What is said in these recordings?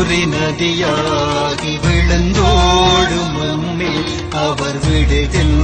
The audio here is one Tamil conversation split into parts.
விழியூரி நதியாகி விழுந்தோடும் நம்மில் அவர் விடுகின்ற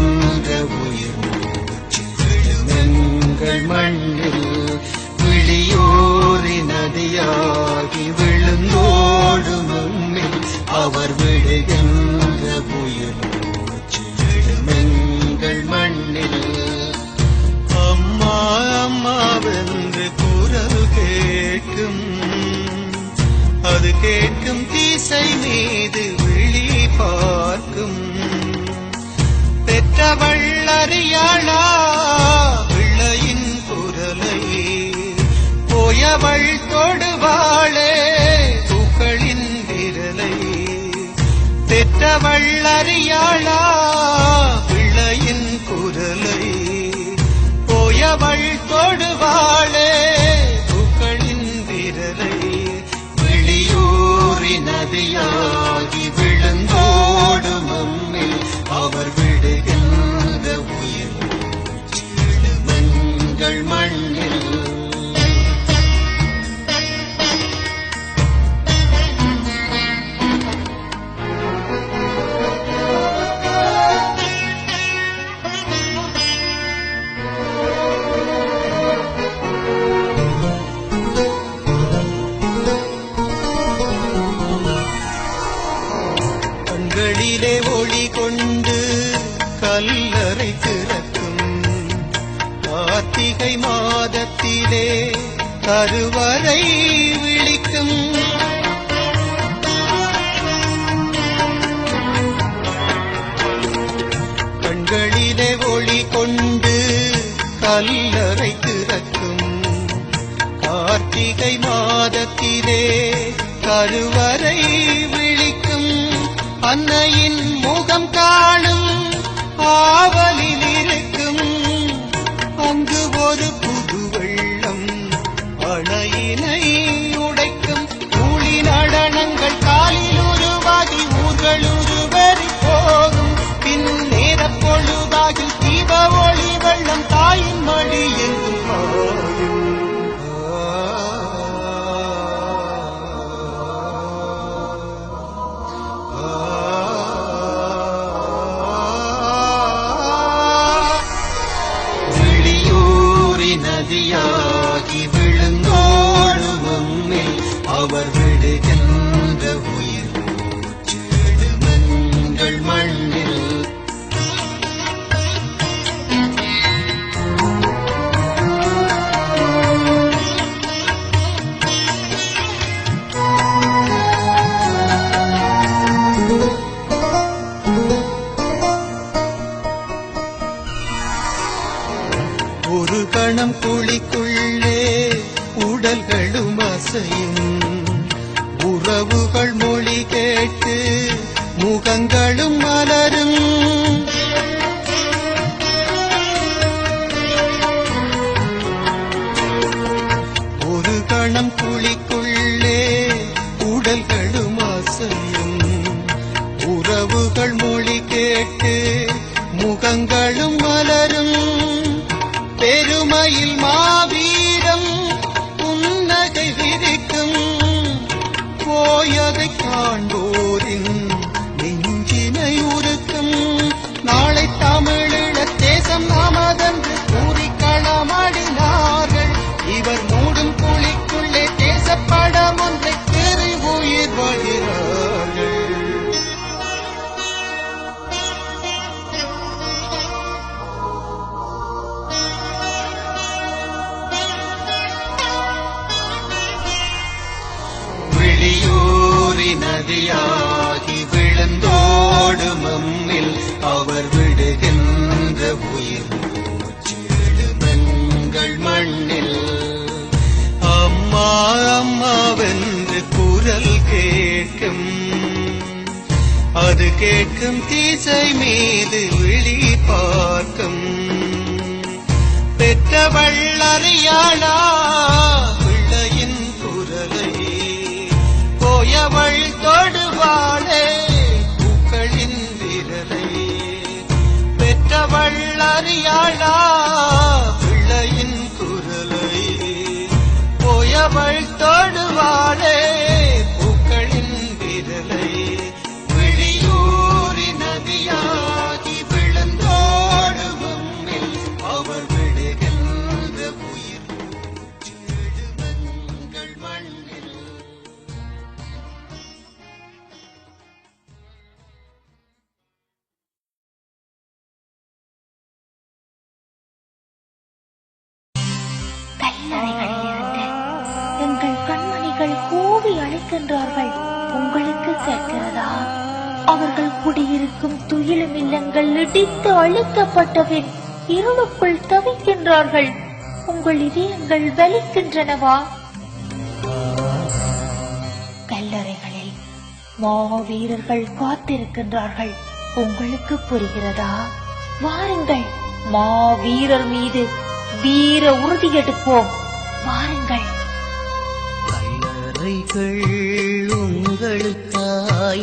கேட்கும் தீசை மீது விழி பார்க்கும். பெற்றவள் அறியாளா கண்களிலே ஒளி கொண்டு கல்லறை திறக்கும். கார்த்திகை மாதத்திலே கருவறை விழிக்கும். கண்களிலே ஒளி கொண்டு கல்லறை திறக்கும். கார்த்திகை மாதத்திலே கருவறை விழிக்கும் அன்னையின் முகம் காணும் அவர் விடுகின்ற உயிர் மூச்சு மண்ணில். ஒரு கணம் குழிக்குள்ளே உடல்களும் அசையும். உறவுகள் மொழி கேட்டு முகங்களும் மலரும். ஒரு கணம் குழிக்குள்ளே உடல்களும் அசையும். உறவுகள் மொழி கேட்டு முகங்களும் விழியூரி விழுந்தோடும் அம்மில் அவர் விடுகின்ற உயிர் மூச்சு மண்ணில். அம்மா அம்மாவென்று குரல் கேட்கும். அது கேட்கும் தீசை மீது விழி பார்க்கும். பெற்றவள் அறியாளா பெற்றவள் அறியாளா பிள்ளையின் குரலை போயவள் தொடுவாளே. உங்கள் எங்கள் கண்மணிகள் கூவி அழைக்கின்றார்கள். உங்களுக்கு கேட்கிறதா? அவர்கள் குடியிருக்கும் துயிலும் இல்லங்கள் இடித்து அழிக்கப்பட்டபின் இருளுக்குள் தவிக்கின்றார்கள். உங்கள் இதயங்கள் வலிக்கின்றனவா? கல்லறைகளில் மாவீரர்கள் காத்திருக்கின்றார்கள். உங்களுக்கு புரிகிறதா? வாருங்கள். மாவீரர் மீது வீர உறுதி எடுப்போம். வாருங்கள். கல்லறைகள் உங்களுக்காய்